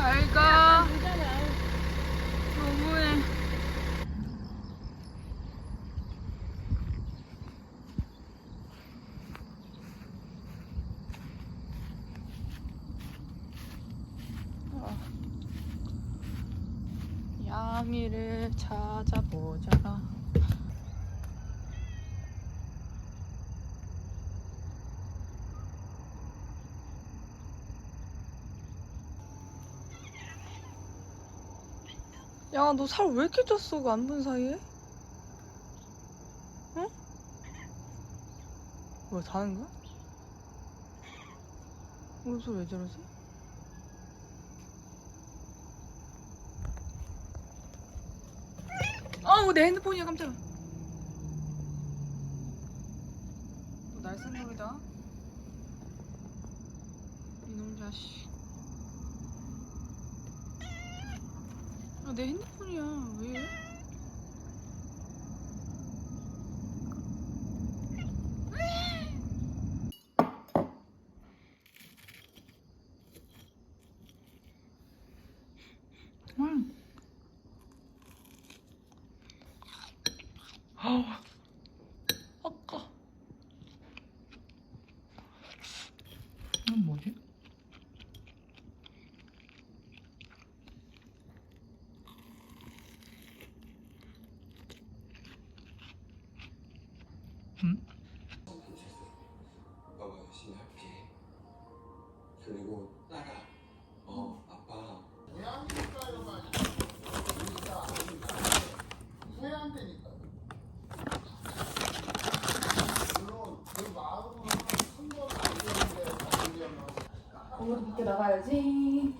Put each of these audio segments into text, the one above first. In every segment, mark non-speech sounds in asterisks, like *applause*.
잘가. 너무해. 아. 양이를 찾아보자 야, 너 살 왜 이렇게 쪘어? 그 안 본 사이에? 응? 뭐야, 자는 거야? 옷을 왜 저러지? 아우, 내 핸드폰이야, 깜짝이야. 너날 생각이다. 이놈 자식. 아, 내 핸드폰이야. 왜? 음. 아우, 아까. 이건 뭐지? 음? 아빠가 열심히 할게. 그리고 딸아, 어 아빠 오늘 늦게 나가야지.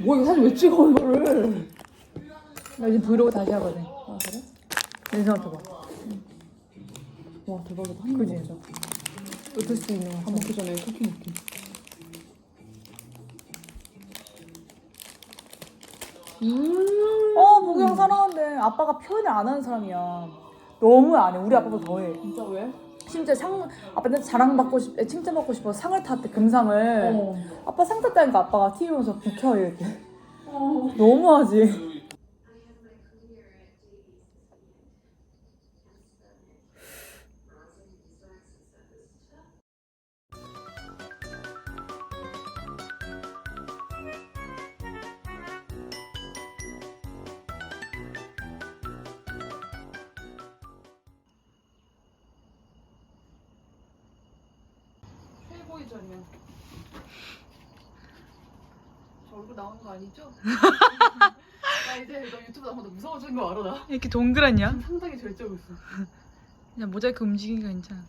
뭐 이거 사진 왜 찍어 이거를? 나 이제 브이로그 다시 하거든. 아 그래? 내 생각 해봐. 와 대박이다. 그지? 어떨 수 있는 거. 밥 먹기 전에 쿠키 먹기. 어, 보경 사랑한데 아빠가 표현을 안 하는 사람이야. 너무 안 해. 우리 아빠보다 더 해. 진짜 왜? 심지어 상 아빠한테 자랑받고 싶, 칭찬받고 싶어 상을 탔대 금상을. 어. 아빠 상 탔다니까 아빠가 TV 보면서 비켜 이렇게. 너무하지. 최고의 장면. 저 얼굴 나오는 거 아니죠? *laughs* 나 이제 너 유튜브 나오면 무서워지는 거 알아 나? 이렇게 동그랗냐? 상당히 절제하고 있어. 그냥 모자이크 움직이니까 괜찮아.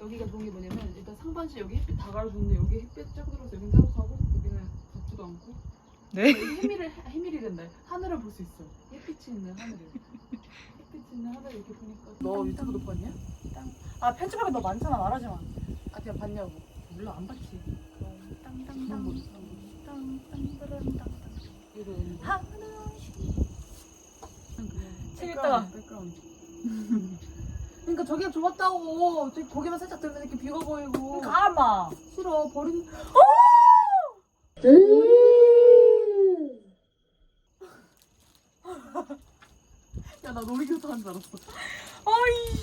여기가 좋은 게 뭐냐면 일단 상반신 여기 햇빛 다 가려주는데 여기 햇빛 쫙 들어서 여긴 자욱하고 여기는 덥지도 않고 네. 여기 해밀을 해밀이 된다. 하늘을 볼 수 있어. 햇빛이 있는 하늘을. 햇빛이 있는 하늘을 이렇게 보니까 너 유튜브도 봤냐? 아 편집하기 너 많잖아 말하지 마. 아 그냥 봤냐고. 몰라 안 봤지. 이거 재밌다. 백그라운드. 그러니까 저기가 좋았다고. 저기 고개만 살짝 들면 이렇게 비어 보이고. 가마. 싫어 버리는. 야나 놀이기사 한줄 알았어. 아이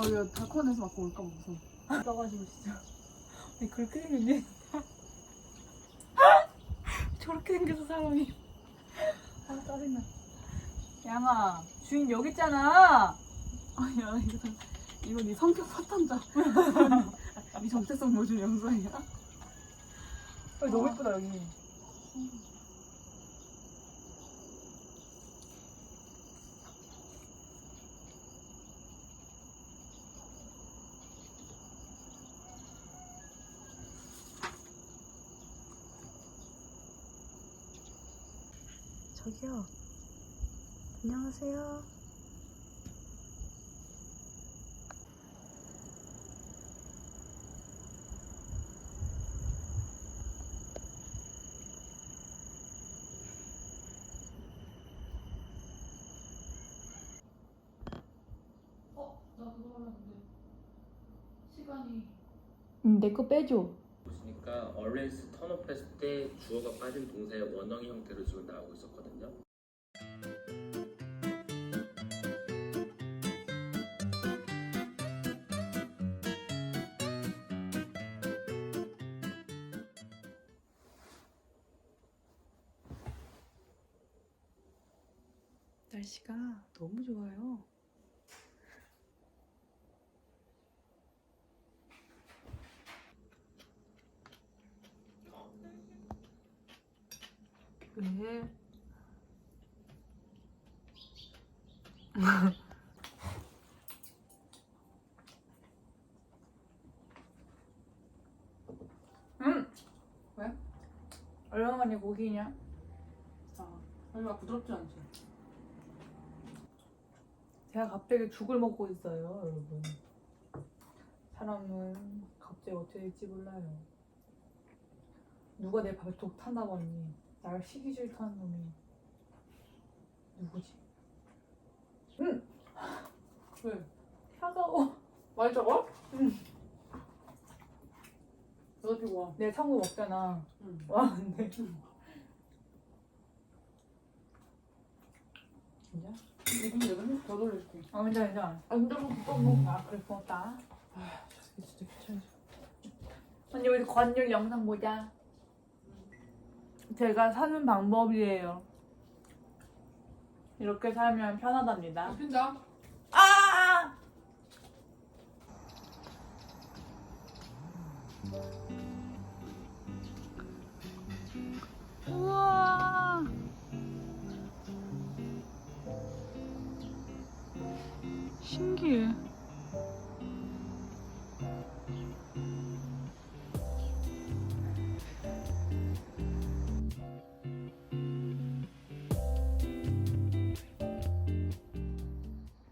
아, 야, 달콘에서 맞고 올까 봐 무서워. 떠가지고 진짜. 아니 그렇게 생겼니? *laughs* 저렇게 생겨서 사람이. 아 짜증나. 양아 주인 여기 있잖아. 아니야, 이거, 다- 이거 네 성격 파탄자. *laughs* 네 정체성 보여주는 영상이야. 어, 너무 예쁘다 여기. 저기요. 안녕하세요. 어, 나 그거 하려는데. 시간이. 응, 내 거 빼줘. 보니까 always 턴업했을 때 주어가 빠진 동사의 원형의 형태로 지금 나오고 있었거든요. 날씨가 너무 좋아요. 왜? 음. 왜? 얼마만에 고기냐? 아, 별로 부드럽지 않지. 제가 갑자기 죽을 먹고 있어요, 여러분. 사람은 갑자기 어떻게 될지 몰라요. 누가 내 밥에 독 탄다고 하니? 날 시기 싫다는 놈이 누구지? 응! 왜? 차가워. 많이 적어? 응. 너 피고 와. 내가 참고 먹잖아. 응. 와, 근데. 진짜? 이거 내가 좀더 돌려줄게. 아, 괜찮아, 괜찮아. 아, 근데 뭐 그거 뭐. 아, 그래, 고맙다. 아, 이게 진짜 귀찮지. 언니, 우리 관절 영상 보자. 제가 사는 방법이에요. 이렇게 살면 편하답니다. 핀다. 아!